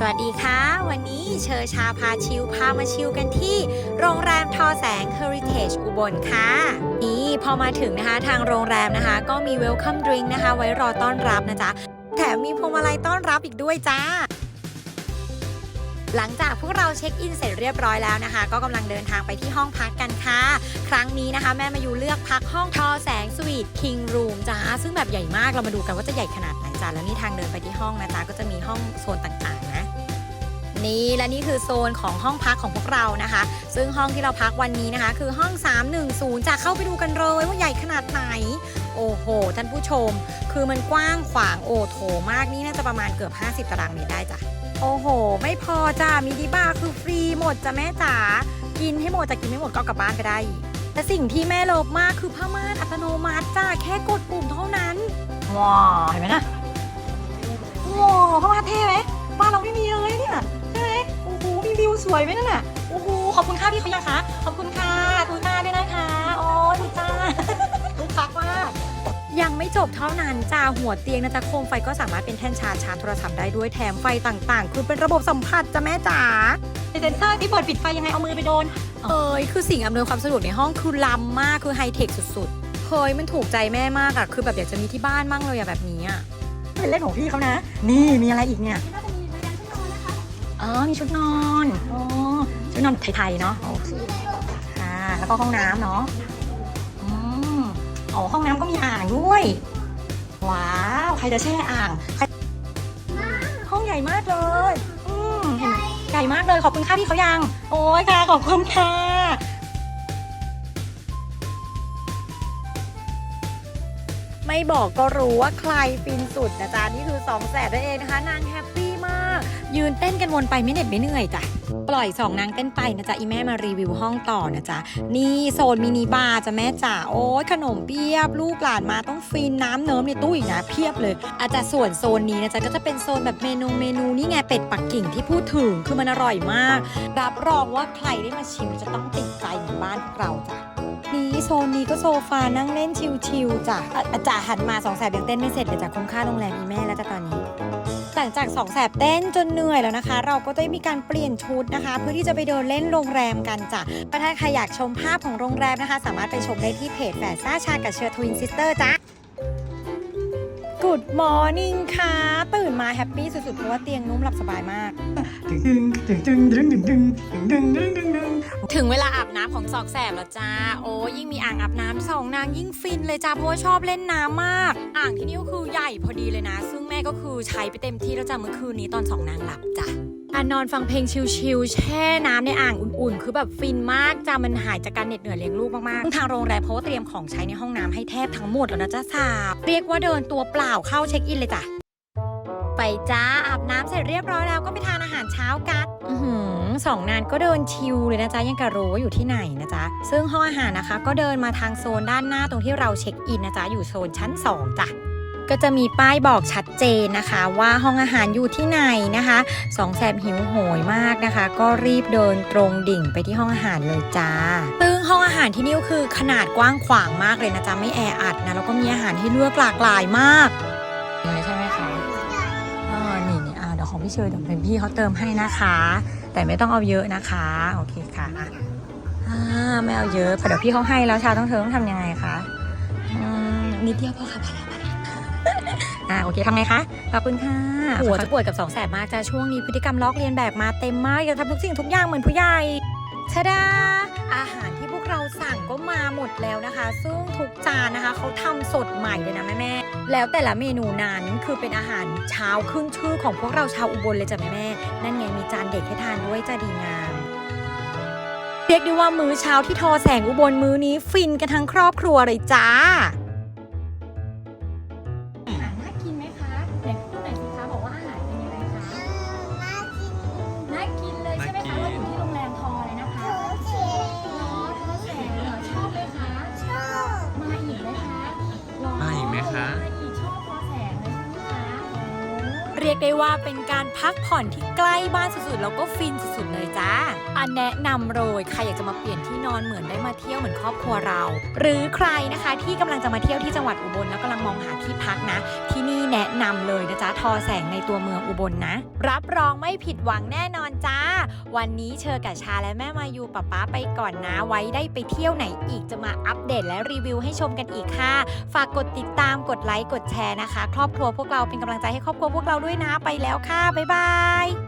สวัสดีค่ะ วันนี้เชอชาพาชิลพามาชิลกันที่ โรงแรมทอแสง Heritage อุบลค่ะ นี่พอมาถึงนะคะทางโรงแรมนะคะ ก็มี Welcome Drink นะคะ ไว้รอต้อนรับนะจ๊ะ แถมมีพวงมาลัยต้อนรับอีกด้วยจ้า หลังจากพวกเราเช็คอินเสร็จเรียบร้อยแล้วนะคะ ก็กำลังเดินทางไปที่ห้องพักกันค่ะ ครั้งนี้นะคะ แม่มาอยู่เลือกพักห้องทอแสงสวีทคิงรูมจ้าซึ่งแบบใหญ่มากเรามาดูกันว่าจะใหญ่ขนาดไหนจ้าแล้วนี่ทางเดินไปที่ห้องนะจ๊ะก็จะมีห้องโซนต่างๆนะ นี่และนี่คือโซนของห้องพักของพวกเรานะคะ ซึ่งห้องที่เราพักวันนี้นะคะ คือห้อง 310 จะเข้าไปดูกันเลยว่าใหญ่ขนาดไหน โอ้โห ท่านผู้ชม คือมันกว้างขวางโอโถมากนี่น่าจะประมาณเกือบ 50 ตารางเมตรได้จ้ะ โอ้โห ไม่พอจ้ามินิบาร์คือฟรีหมดจ้ะแม่จ๋ากินให้หมดจะกินไม่หมดก็เอากลับบ้านไปได้อีกแต่สิ่งที่แม่เลิฟมากคือผ้าม่านอัตโนมัติจ้าแค่กดปุ่มเท่านั้นว้าวเห็นไหมนะว้าวผ้าม่านเท่ สวยไหมนั่นน่ะโอ้โหขอบคุณค่ะพี่เขายังคะขอบคุณค่ะทูน่าด้วยนะคะโอ้ยทูน่าคึกคักมากยังไม่จบเท่านั้นจ้าหัวเตียงนะจ๊ะโคมไฟก็สามารถเป็นแท่นชาร์จชาร์จโทรศัพท์ได้ด้วยแถมไฟต่างๆ คือเป็นระบบสัมผัสจ้ะแม่จ๋าเซนเซอร์ที่เปิดปิดไฟยังไงเอามือไปโดนเอ้ยคือสิ่งอำนวยความสะดวกในห้องคือล้ำมากคือไฮเทคสุดๆเฮ้ยมันถูกใจแม่มากอะคือแบบอยากจะมีที่บ้านมั่งเลยอะแบบนี้อะเป็นเล่นของพี่เขานะ นี่มีอะไรอีกเนี่ย อ๋อ มีชุดนอนอ๋อชุดนอนไทยๆเนาะโอเคค่ะ แล้วก็ห้องน้ำเนาะอืมอ๋อ ห้องน้ำก็มีอ่างด้วย ว้าว ใครจะแช่อ่างใครห้องใหญ่มากเลย อืมเห็นไหมใหญ่มากเลย ขอบคุณค่ะพี่เขายัง โอ้ยค่ะ ขอบคุณค่ะไม่บอกก็รู้ว่าใครฟินสุดนะจ๊ะนี่คือ2แสนนั่นเองนะคะนางแฮปปี้ ยืนเต้นกันวนไปไม่เหน็ดไม่เหนื่อยจ้ะ ปล่อยสองนางเต้นไปนะจ๊ะ อีแม่มารีวิวห้องต่อนะจ๊ะ นี่โซนมินิบาร์จ้ะแม่จ๋า โอ้ยขนมเปียบ ลูกหลานมาต้องฟินน้ำเนิ้มในตู้อีกนะเพียบเลย อาจจะส่วนโซนนี้นะจ๊ะ ก็จะเป็นโซนแบบเมนูเมนูนี่ไงเป็ดปักกิ่งที่พูดถึงคือมันอร่อยมาก รับรองว่าใครได้มาชิมจะต้องติดใจเหมือนบ้านเราจ้ะนี่โซนนี้ก็โซฟานั่งเล่นชิลๆจ้ะอาจารย์หันมาสองแสบยังเต้นไม่เสร็จเลยจ้ะคุ้มค่าโรงแรมอีแม่แล้วจ้ะตอนนี้ หลังจากสองแสบเต้นจนเหนื่อยแล้วนะคะ เราก็ได้มีการเปลี่ยนชุดนะคะ เพื่อที่จะไปเดินเล่นโรงแรมกันจ้ะปรถ้าใครอยากชมภาพของโรงแรมนะคะ สามารถไปชมได้ที่เพจแฝดซ่าชากับเชอร์ทวินซิสเตอร์จ้ะ Good morning ค่ะ ตื่นมาแฮปปี้สุดๆ เพราะว่าเตียงนุ่มหลับสบายมาก ถึงเวลาอาบน้ำของสอกแสบแล้วจ้า โอ้ยิ่งมีอ่างอาบน้ำสองนางยิ่งฟินเลยจ้า เพราะว่าชอบเล่นน้ำมาก อ่างที่นี่ก็คือใหญ่พอดีเลยนะ ม่ก็คือใช้ไปเต็มที่แล้วจ้าเมื่อคืนนี้ตอนสองนางหลับจ้ะการนอนฟังเพลงชิลๆแช่น้ำในอ่างอุ่นๆ คือแบบฟินมากจ้ามันหายจากการเหน็ดเหนื่อยเลี้ยงลูกมากๆทางโรงแรมเขาก็เตรียมของใช้ในห้องน้ำให้แทบทั้งหมดแล้วนะจ้าสาบเรียกว่าเดินตัวเปล่าเข้าเช็คอินเลยจ้ะไปจ้าอาบน้ำเสร็จเรียบร้อยแล้วก็ไปทานอาหารเช้ากันอือหือสองนานก็เดินชิลเลยนะจ๊ะยังกะรู้ว่าอยู่ที่ไหนนะจ๊ะซึ่งห้องอาหารนะคะ ก็เดินมาทางโซนด้านหน้าตรงที่เราเช็คอินนะจ๊ะอยู่โซนชั้น 2จ้ะ ก็จะมีป้ายบอกชัดเจนนะคะ ว่าห้องอาหารอยู่ที่ไหนนะคะสองแสบหิวโหยมากนะคะ ก็รีบเดินตรงดิ่งไปที่ห้องอาหารเลยจ้าซึ่งห้องอาหารที่นี่ก็คือขนาดกว้างขวางมากเลยนะจ๊ะไม่แออัดนะแล้วก็มีอาหารให้เลือกหลากหลายมากเลยใช่ไหมคะอ่านี่นี่อ่าเดี๋ยวของพี่เชยเดี๋ยวเป็นพี่เขาเติมให้นะคะ แต่ไม่ต้องเอาเยอะนะคะโอเคค่ะอ่าไม่เอาเยอะเพราะเดี๋ยวพี่เขาให้แล้วชาต้องเธอต้องทำยังไงคะนิดเดียวพอค่ะพอแล้ว อแล้วอ่าโอเคทำไงคะขอบคุณค่ะหัวจะปวดกับสองแสบมากจ้าช่วงนี้พฤติกรรมลอกเลียนแบบมาเต็มมากอยากทำทุกสิ่งทุกอย่างเหมือนผู้ใหญ่ชะดาอาหารที่พวกเราสั่งก็มาหมดแล้วนะคะ ซึ่งทุกจานนะคะเขาทำสดใหม่เลยนะแม่แม่ๆแล้วแต่ละเมนูนั้นคือเป็นอาหารเช้าขึ้นชื่อของพวกเราชาวอุบลเลยจ้ะแม่แม่ๆนั่นไงมีจานเด็กให้ทานด้วยจ้าดีงามเรียกได้ว่ามื้อเช้าที่ทอแสงอุบลมื้อนี้ฟินกันทั้งครอบครัวเลยจ้าน่า กได้ว่าเป็นการพักผ่อนที่ใกล้บ้านสุดๆ แล้วก็ฟินสุดๆเลยจ้า อันแนะนำเลยใครอยากจะมาเปลี่ยนที่นอนเหมือนได้มาเที่ยวเหมือนครอบครัวเรา หรือใครนะคะที่กำลังจะมาเที่ยวที่จังหวัดอุบลแล้วกำลังมองหาที่พักนะ ที่นี่แนะนำเลยนะจ๊ะทอแสงในตัวเมืองอุบลนะ รับรองไม่ผิดหวังแน่นอนจ้า วันนี้เชอกับชาและแม่มายูป๊าป๊าไปก่อนนะ ไว้ได้ไปเที่ยวไหนอีกจะมาอัปเดตและรีวิวให้ชมกันอีกค่ะ ฝากกดติดตามกดไลค์กดแชร์นะคะ ครอบครัวพวกเราเป็นกำลังใจให้ครอบครัวพวกเราด้วยนะไปแล้วค่ะบ๊ายบาย